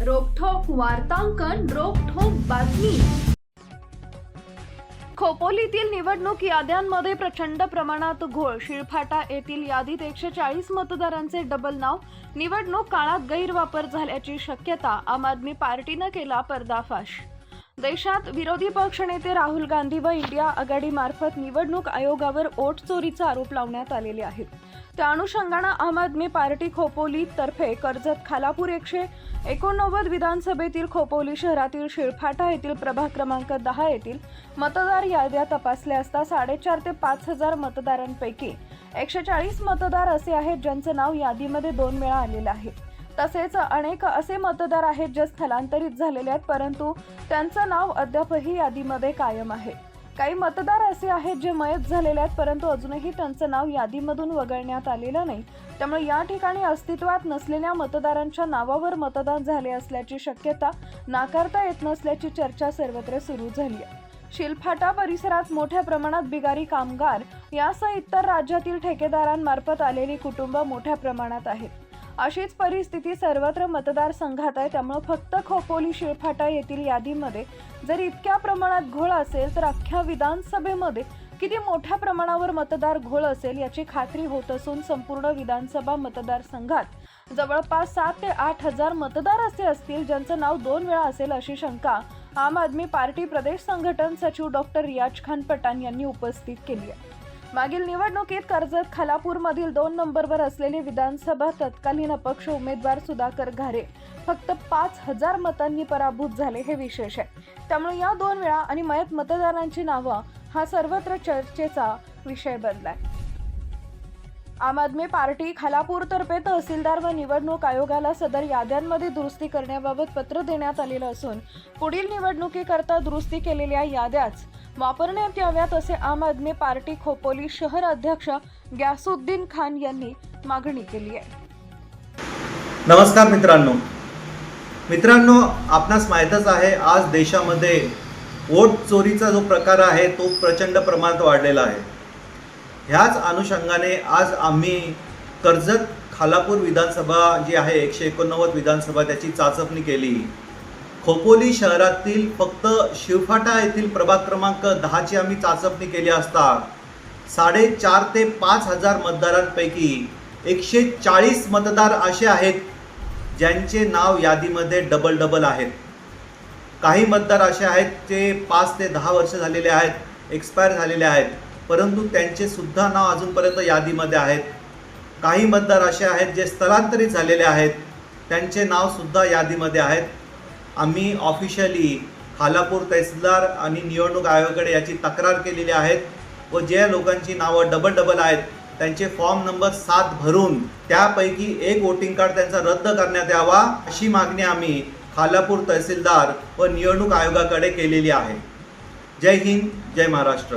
वार्तांकन रोखोक बातमी. खोपोलीतील निवडणूक याद्यांमध्ये प्रचंड प्रमाणात घोळ. शिळफाटा येथील यादीत एकशे चाळीस मतदारांचे डबल नाव. निवडणूक काळात गैरवापर झाल्याची शक्यता आम आदमी पार्टीनं केला पर्दाफाश. देशात विरोधी पक्षनेते राहुल गांधी व इंडिया आघाडीमार्फत निवडणूक आयोगावर ओट चोरीचा आरोप लावण्यात आलेले आहेत. त्या अनुषंगानं आम आदमी पार्टी खोपोली तर्फे कर्जत खालापूर एकशे एकोणनव्वद विधानसभेतील खोपोली शहरातील शिळफाटा येथील प्रभाग क्रमांक दहा येथील मतदार याद्या तपासल्या असता साडेचार ते पाच हजार मतदारांपैकी एकशे चाळीस मतदार असे आहेत ज्यांचं नाव यादीमध्ये दोन वेळा आलेलं आहे. तसेच अनेक असे मतदार आहेत जे स्थलांतरित झालेले आहेत परंतु त्यांचं नाव अद्यापही यादीमध्ये कायम आहे. काही मतदार असे आहेत जे मयत झालेले आहेत परंतु अजूनही त्यांचं नाव यादीमधून वगळण्यात आलेलं नाही. त्यामुळे या ठिकाणी अस्तित्वात नसलेल्या मतदारांच्या नावावर मतदान झाले असल्याची शक्यता नाकारता येत नसल्याची चर्चा सर्वत्र सुरू झाली आहे. शिलफाटा परिसरात मोठ्या प्रमाणात बिगारी कामगार यासह इतर राज्यातील ठेकेदारांमार्फत आलेली कुटुंब मोठ्या प्रमाणात आहेत. अशीच परिस्थिती सर्वत्र मतदारसंघात आहे. त्यामुळे फक्त खोपोली शिळफाटा येथील यादीमध्ये जर इतक्या प्रमाणात घोळ असेल तर अख्ख्या विधानसभेमध्ये किती मोठ्या प्रमाणावर मतदार घोळ असेल याची खात्री होत असून संपूर्ण विधानसभा मतदारसंघात जवळपास सात ते आठ हजार मतदार असे असतील ज्यांचं नाव दोन वेळा असेल अशी शंका आम आदमी पार्टी प्रदेश संघटन सचिव डॉक्टर रियाज खान पठाण यांनी उपस्थित केली आहे. मागील निवडणुकीत कर्जत खालापूरमधील दोन नंबरवर असलेले विधानसभा तत्कालीन अपक्ष उमेदवार सुधाकर घारे. फक्त पाच हजार मतांनी पराभूत झाले हे विशेष आहे. त्यामुळे या दोन वेळा आणि मयत मतदारांची नावं हा सर्वत्र चर्चेचा विषय बनलाय. आम आदमी पार्टी खालापूरतर्फे तहसीलदार व निवडणूक आयोगाला सदर याद्यांमध्ये दुरुस्ती करण्याबाबत पत्र देण्यात आलेलं असून पुढील निवडणुकीकरता दुरुस्ती केलेल्या याद्याच वापरण्यात याव्यात असे आम आदमी पार्टी खोपोली शहर अध्यक्ष ग्यासुद्दीन खान यांनी मागणी केली आहे. नमस्कार मित्रांनो. मित्रांनो आपणास माहीतच आहे आज देशामध्ये वोट चोरीचा जो प्रकार आहे तो प्रचंड प्रमाणात वाढलेला आहे. ह्याच अनुषंगाने आज आम्ही कर्जत खालापूर विधानसभा जी आहे एकशे एकोणनव्वद विधानसभा त्याची चाचपणी केली. खोपोली शहरातील फक्त शिवफाटा येथील प्रभाग क्रमांक दहाची आम्ही चाचपणी केली असता साडेचार ते पाच हजार मतदारांपैकी एकशे चाळीस मतदार असे आहेत ज्यांचे नाव यादीमध्ये डबल डबल आहेत. काही मतदार असे आहेत जे पाच ते दहा वर्ष झालेले आहेत एक्सपायर झालेले आहेत. परंतु त्यांचे सुद्धा नाव अजूनपर्यंत यादीमध्ये आहेत. काही मतदार असे आहेत जे स्थलांतरित झालेले आहेत. त्यांचे नावसुद्धा यादीमध्ये आहेत. आम्ही ऑफिशियली खालापूर तहसीलदार आणि निवडणूक आयोगाकडे याची तक्रार केलेली आहेत व ज्या लोकांची नावं डबल डबल आहेत त्यांचे फॉर्म नंबर सात भरून त्यापैकी एक वोटिंग कार्ड त्यांचा रद्द करण्यात यावा अशी मागणी आम्ही खालापूर तहसीलदार व निवडणूक आयोगाकडे केलेली आहे. जय हिंद जय महाराष्ट्र.